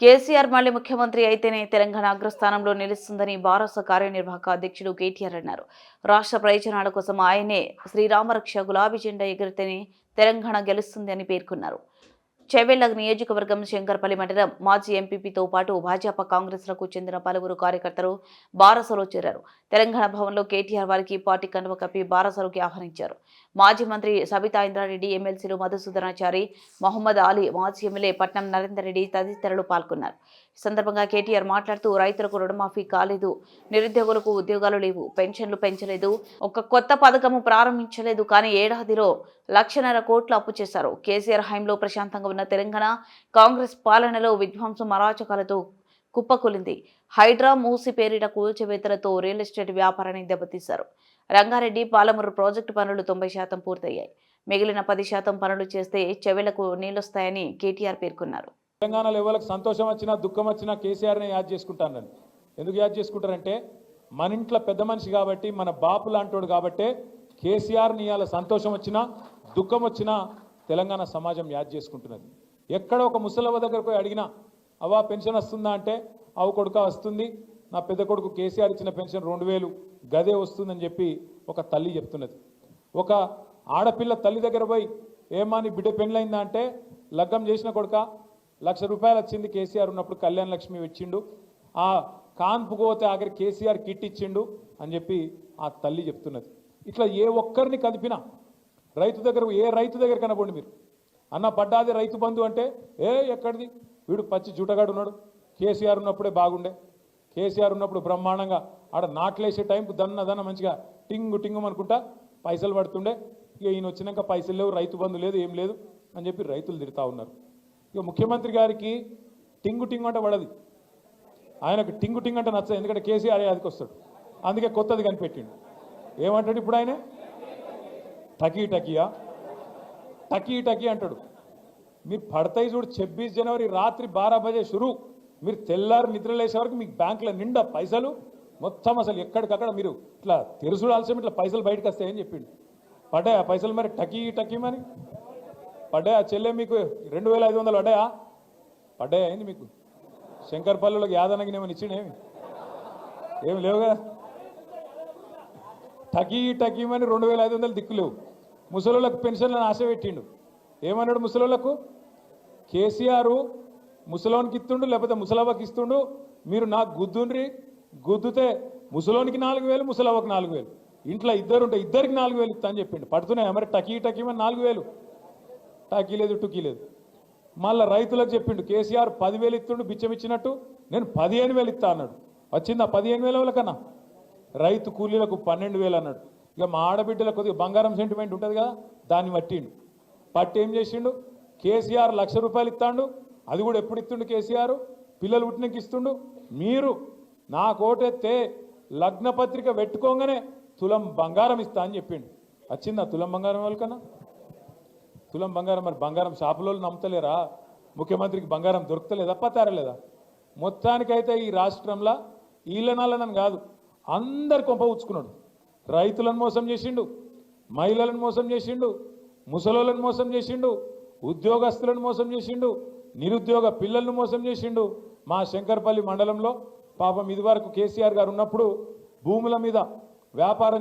కేసీఆర్ మళ్ళీ ముఖ్యమంత్రి అయితేనే తెలంగాణ అగ్రస్థానంలో నిలుస్తుందని భారత కార్యనిర్వాహక అధ్యక్షుడు కేటీఆర్ అన్నారు. రాష్ట్ర ప్రయోజనాల కోసం ఆయనే శ్రీరామరక్ష గులాబీ జెండా ఎగిరితేనే తెలంగాణ గెలుస్తుంది అని పేర్కొన్నారు. చెవెళ్ళ నియోజకవర్గం శంకర్పల్లి మండలం మాజీ ఎంపీపీతో పాటు భాజపా కాంగ్రెస్లకు చెందిన పలువురు కార్యకర్తలు బారసలో చేరారు. తెలంగాణ భవన్లో కేటీఆర్ వారికి పార్టీ కండువ కప్పి బారసలోకి ఆహ్వానించారు. మాజీ మంత్రి సబితా ఇంద్రారెడ్డి ఎమ్మెల్సీలు మధుసూదనాచారి మహమ్మద్ అలీ మాజీ ఎమ్మెల్యే పట్నం నరేందర్ రెడ్డి తదితరులు పాల్గొన్నారు. ఈ సందర్భంగా కేటీఆర్ మాట్లాడుతూ రైతులకు రుణమాఫీ కాలేదు నిరుద్యోగులకు ఉద్యోగాలు లేవు పెన్షన్లు పెంచలేదు ఒక కొత్త పథకము ప్రారంభించలేదు కానీ ఏడాదిలో లక్షన్నర కోట్లు అప్పు చేశారు. కేసీఆర్ హయాంలో ప్రశాంతంగా ఉన్న తెలంగాణ కాంగ్రెస్ పాలనలో విధ్వంసం అరాచకాలతో కుప్పకూలింది. హైడ్రా మూసి పేరిట కూల్చివేతలతో రియల్ ఎస్టేట్ వ్యాపారాన్ని దెబ్బతీశారు. రంగారెడ్డి పాలమూరు ప్రాజెక్టు పనులు తొంభై శాతం పూర్తయ్యాయి. మిగిలిన పది శాతం పనులు చేస్తే చెవెళ్ళకు నీళ్ళొస్తాయని కేటీఆర్ పేర్కొన్నారు. తెలంగాణలో ఎవరికి సంతోషం వచ్చినా దుఃఖం వచ్చినా కేసీఆర్నే యాద్ చేసుకుంటానండి. ఎందుకు యాద్ చేసుకుంటారంటే మన ఇంట్లో పెద్ద మనిషి కాబట్టి మన బాపు లాంటోడు కాబట్టే కేసీఆర్ని ఇవాళ సంతోషం వచ్చినా దుఃఖం వచ్చినా తెలంగాణ సమాజం యాద్ చేసుకుంటున్నది. ఎక్కడ ఒక ముసలవ్వ దగ్గరకు పోయి అడిగినా అవా పెన్షన్ వస్తుందా? అంటే అవు కొడుక వస్తుంది. నా పెద్ద కొడుకు కేసీఆర్ ఇచ్చిన పెన్షన్ రెండు వేలు గదే వస్తుందని చెప్పి ఒక తల్లి చెప్తున్నది. ఒక ఆడపిల్ల తల్లి దగ్గర పోయి ఏమా నీ బిడ్డ పెళ్ళైందా అంటే లగ్గం చేసిన కొడుక లక్ష రూపాయలు వచ్చింది కేసీఆర్ ఉన్నప్పుడు కళ్యాణ లక్ష్మి ఇచ్చిండు. ఆ కాన్పు పోతే ఆఖరి కేసీఆర్ కిట్ ఇచ్చిండు అని చెప్పి ఆ తల్లి చెప్తున్నది. ఇట్లా ఏ ఒక్కరిని కదిపినా రైతు దగ్గర ఏ రైతు దగ్గర కనబడి మీరు? అన్న పడ్డాది రైతు బంధు అంటే ఏ ఎక్కడిది? వీడు పచ్చి జూటగాడు ఉన్నాడు. కేసీఆర్ ఉన్నప్పుడే బాగుండే. కేసీఆర్ ఉన్నప్పుడు బ్రహ్మాండంగా ఆడ నాట్లేసే టైంకు దన్న దన్న మంచిగా టింగు టింగు అనుకుంటా పైసలు పడుతుండే. ఇక ఈయన వచ్చినాక పైసలు లేవు రైతు బంధు లేదు ఏం లేదు అని చెప్పి రైతులు తిడతా ఉన్నారు. ఇక ముఖ్యమంత్రి గారికి టింగు టింగు అంటే పడది. ఆయనకు టింగు టింగు అంటే నచ్చదు ఎందుకంటే కేసీఆర్ అదికి వస్తాడు అందుకే కొత్తది కనిపెట్టిండు. ఏమంటాడు ఇప్పుడు ఆయన? టకీ టకియా? టకీ టకీ అంటాడు. మీరు పడతాయి చూడు ఛబ్బీస్ జనవరి రాత్రి బారా బజే షురు. మీరు తెల్లారు నిద్రలేసే వరకు మీకు బ్యాంకులో నిండా పైసలు. మొత్తం అసలు ఎక్కడికక్కడ మీరు ఇట్లా తెరుసుడు ఆలస్యం ఇట్లా పైసలు బయటకు వస్తాయని చెప్పిండు. పడ్డాయా పైసలు మరి? టకీ టకీమని పడ్డాయా చెల్లె మీకు రెండు వేల ఐదు వందలు పడ్డాయా? పడ్డాయా అయింది మీకు? శంకర్పల్లిలోకి యాదనకి ఏమని ఇచ్చిండేమి ఏమి? లేవు కదా టకీ టకీమని రెండు వేల ఐదు వందలు దిక్కులేవు ముసలోళ్ళకు పెన్షన్లను ఆశ పెట్టిండు ఏమన్నాడు ముసలోళ్ళకు? కేసీఆర్ ముసలోనికి ఇస్తుండు లేకపోతే ముసలవ్వకి ఇస్తుండు. మీరు నాకు గుద్దుండ్రి గుద్దుతే ముసలోనికి నాలుగు వేలు ముసలవ్వకు నాలుగు వేలు. ఇంట్లో ఇద్దరు ఉంటే ఇద్దరికి నాలుగు వేలు ఇస్తా అని చెప్పిండు. పడుతున్నాయి మరి? టకీ టకీమని నాలుగు వేలు. టకీ లేదు టుకీ లేదు. మళ్ళీ రైతులకు చెప్పిండు కేసీఆర్ పదివేలు ఇస్తుండు బిచ్చం ఇచ్చినట్టు. నేను పదిహేను వేలు ఇస్తా అన్నాడు. వచ్చిందా పదిహేను వేల వాళ్ళకన్నా? రైతు కూలీలకు పన్నెండు వేలు అన్నాడు. ఇక మా ఆడబిడ్డల కొద్దిగా బంగారం సెంటిమెంట్ ఉంటుంది కదా దాన్ని పట్టిండు. పట్టి ఏం చేసిండు? కేసీఆర్ లక్ష రూపాయలు ఇస్తాడు అది కూడా ఎప్పుడు ఇస్తుండు కేసీఆర్? పిల్లలు పుట్టినకి ఇస్తుండు. మీరు నా కోటెత్తే లగ్న పత్రిక పెట్టుకోగానే తులం బంగారం ఇస్తా అని చెప్పిండు. వచ్చిందా తులం బంగారం వాళ్ళకన్నా? తులం బంగారం మరి బంగారం షాపులో నమ్ముతలేరా? ముఖ్యమంత్రికి బంగారం దొరుకుతలేదా? పతారలేదా మొత్తానికైతే ఈ రాష్ట్రంలో ఈలనాలనని కాదు అందరు కొంప ఉంచుకున్నాడు రైతులను మోసం చేసిండు మహిళలను మోసం చేసిండు ముసలోళ్ళను మోసం చేసిండు ఉద్యోగస్తులను మోసం చేసిండు నిరుద్యోగ పిల్లలను మోసం చేసిండు. మా శంకర్పల్లి మండలంలో పాపం ఇదివరకు కేసీఆర్ గారు ఉన్నప్పుడు భూముల మీద వ్యాపారం